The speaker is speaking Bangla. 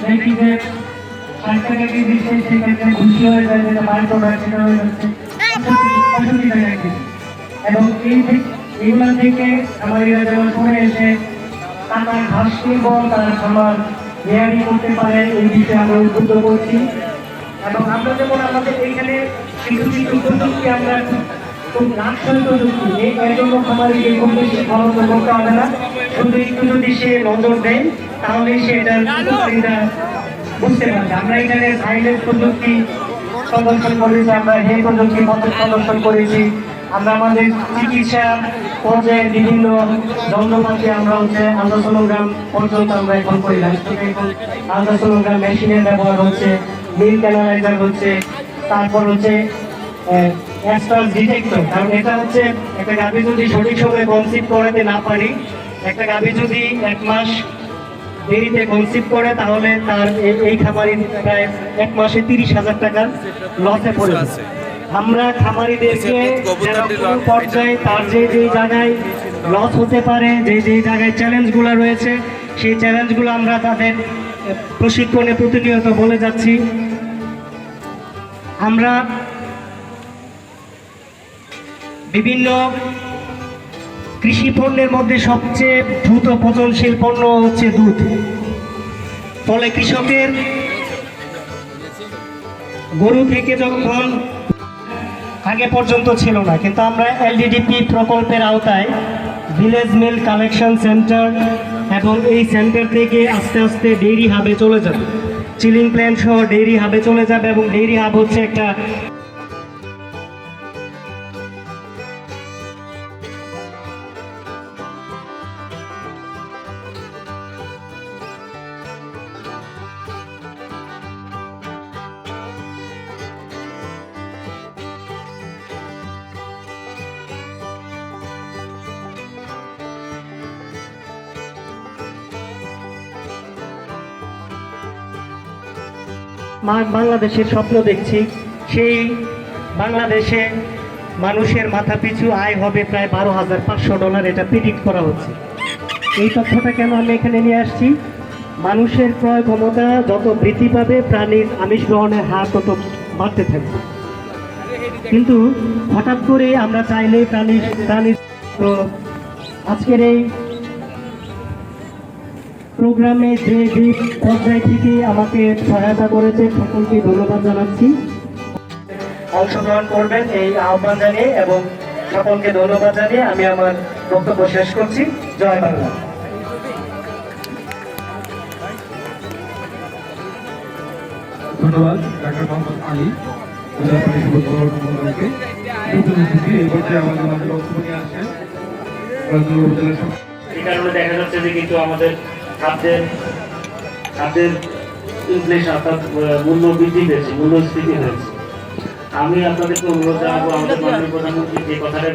দেখি যে ষাট টাকা কেজি সেই সেক্ষেত্রে খুশি হয়ে যায়, যেটা বাড়ি প্রোডাক্ট সেটা হয়ে যাচ্ছে। পঁয়ষট্টি টাকা এবং এই করতে এই বিষয়ে আমরা এই জন্য খরচ করতে হবে না। শুধু একটু যদি সে নজর দেয় তাহলে সে এটার বুঝতে পারবে। আমরা এখানে সাইলেন্স প্রযুক্তি প্রদর্শন করেছি, আমরা হে প্রযুক্তি মধ্যে প্রদর্শন করেছি। আমরা আমাদের চিকিৎসা পর্যায়ে বিভিন্ন যন্ত্রপাতি আমরা হচ্ছে আন্দাসোলগ্রাম পর্যন্ত আমরা এখন করি। এখন আন্দাসোলগ্রাম মেশিনের ব্যবহার হচ্ছে, মিল ক্যানালাইজার হচ্ছে, তারপর হচ্ছে অ্যাস্ট্রাল ডিটেক্টর। কারণ এটা হচ্ছে একটা গাভি যদি সঠিক সময়ে কনসিভ করাতে না পারি একটা গাভি যদি এক মাস দেরিতে কনসিভ করে তাহলে তার এই- খামারি প্রায় এক মাসে তিরিশ হাজার টাকার লসে পড়ে যাচ্ছে। আমরা খামারিদেরকে পর্যায়ে তার যে যে জায়গায় লস হতে পারে যে যে জায়গায় চ্যালেঞ্জগুলো রয়েছে সেই চ্যালেঞ্জগুলো আমরা তাদের প্রশিক্ষণে প্রতিনিয়ত বলে যাচ্ছি। আমরা বিভিন্ন কৃষি পণ্যের মধ্যে সবচেয়ে দ্রুত পচনশীল পণ্য হচ্ছে দুধ। ফলে কৃষকের গরু থেকে যখন আগে পর্যন্ত ছিল না, কিন্তু আমরা এলডিডিপি প্রকল্পের আওতায় ভিলেজ মিল কালেকশন সেন্টার এবং এই সেন্টার থেকে আস্তে আস্তে ডেইরি হাবে চলে যাবে। চিলিং প্ল্যান্ট সহ ডেইরি হাবে চলে যাবে এবং ডেইরি হাব হচ্ছে একটা বাংলাদেশের স্বপ্ন দেখছি। সেই বাংলাদেশে মানুষের মাথা পিছু আয় হবে প্রায় বারো হাজার পাঁচশো ডলার, এটা প্রিডিক্ট করা হচ্ছে। এই তথ্যটা কেন আমি এখানে নিয়ে আসছি? মানুষের ক্রয় ক্ষমতা যত বৃদ্ধি পাবে, প্রাণীর আমিষ গ্রহণের হার তত বাড়তে থাকবে। কিন্তু হঠাৎ করে আমরা চাইলে প্রাণী প্রাণীর তো আজকের এই প্রোগ্রামে যে যে পর্যায় থেকে আমাকে সহায়তা করেছে সকলকে ধন্যবাদ জানাচ্ছি। অংশগ্রহণ করবেন এই আহ্বান জানিয়ে এবং সকলকে ধন্যবাদ জানিয়ে আমি আমার বক্তব্য শেষ করছি। জয় বাংলা। ধন্যবাদ ডাক্তার মোহাম্মদ আলী। জেলা পরিষদ মন্ডলকে এই পর্যায়ে আমাদের মাঝে বক্তব্য নিয়ে আসছেন। রাজনগর উপজেলার সভাপতি এই কারণে দেখা যাচ্ছে যে কিন্তু আমাদের খাদ্যের খাদ্যের ইনফ্লেশন অর্থাৎ মূল্য বৃদ্ধি পেয়েছে, মূল্যস্ফীতি হয়েছে। আমি আপনাদেরকে অনুরোধ জানাব, আমাদের মাননীয় প্রধানমন্ত্রী যে কথাটা